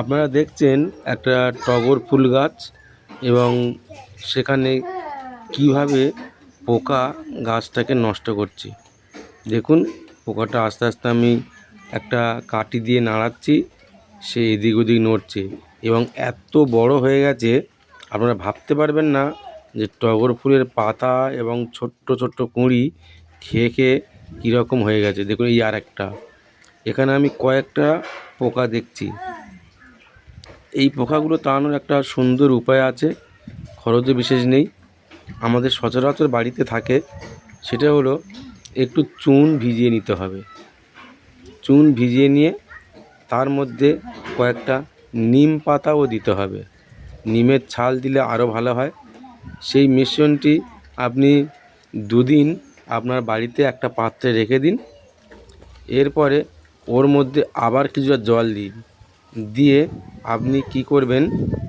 আপনারা দেখছেন একটা টগর ফুল গাছ এবং সেখানে কীভাবে পোকা গাছটাকে নষ্ট করছে। দেখুন, পোকাটা আস্তে আস্তে আমি একটা কাঠি দিয়ে নাড়াচ্ছি, সে এদিক ওদিক নড়ছে এবং এত বড় হয়ে গেছে, আপনারা ভাবতে পারবেন না যে টগর ফুলের পাতা এবং ছোট্ট ছোট্ট কুঁড়ি খেয়ে খেয়ে কীরকম হয়ে গেছে। দেখুন, এই আর একটা এখানে আমি কয়েকটা পোকা দেখছি। এই পোকাগুলো তাড়ানোর একটা সুন্দর উপায় আছে, খরচও বিশেষ নেই। আমাদের সচরাচর বাড়িতে থাকে, সেটা হলো একটু চুন ভিজিয়ে নিতে হবে। চুন ভিজিয়ে নিয়ে তার মধ্যে কয়েকটা নিম পাতাও দিতে হবে। নিমের ছাল দিলে আরও ভালো হয়। সেই মিশ্রণটি আপনি দুদিন আপনার বাড়িতে একটা পাত্রে রেখে দিন। এরপরে ওর মধ্যে আবার কিছুটা জল দিন। দিয়ে আপনি কি করবেন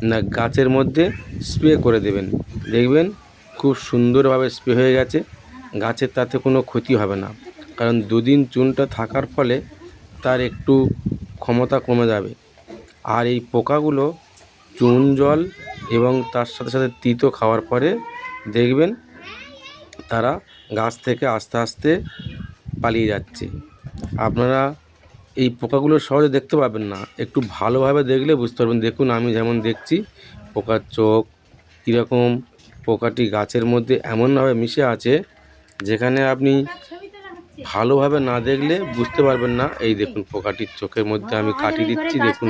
না গাছের মধ্যে স্প্রে করে দেবেন। দেখবেন খুব সুন্দরভাবে স্প্রে হয়ে গেছে। গাছের তাতে কোনো ক্ষতি হবে না। কারণ দুদিন চুনটা থাকার ফলে তার একটু ক্ষমতা কমে যাবে। আর এই পোকাগুলো চুন জল এবং তার সাথে সাথে তিতো খাওয়ার পরে দেখবেন তারা গাছ থেকে আস্তে আস্তে পালিয়ে যাচ্ছে। আপনারা এই পোকাগুলো সহজে দেখতে পাবেন না। একটু ভালোভাবে দেখলে বুঝতে পারবেন। দেখুন, আমি যেমন দেখছি পোকার চোখ, কীরকম পোকাটি গাছের মধ্যে এমনভাবে মিশে আছে, যেখানে আপনি ভালোভাবে না দেখলে বুঝতে পারবেন না। এই দেখুন, পোকাটির চোখের মধ্যে আমি কাটি দিচ্ছি, দেখুন।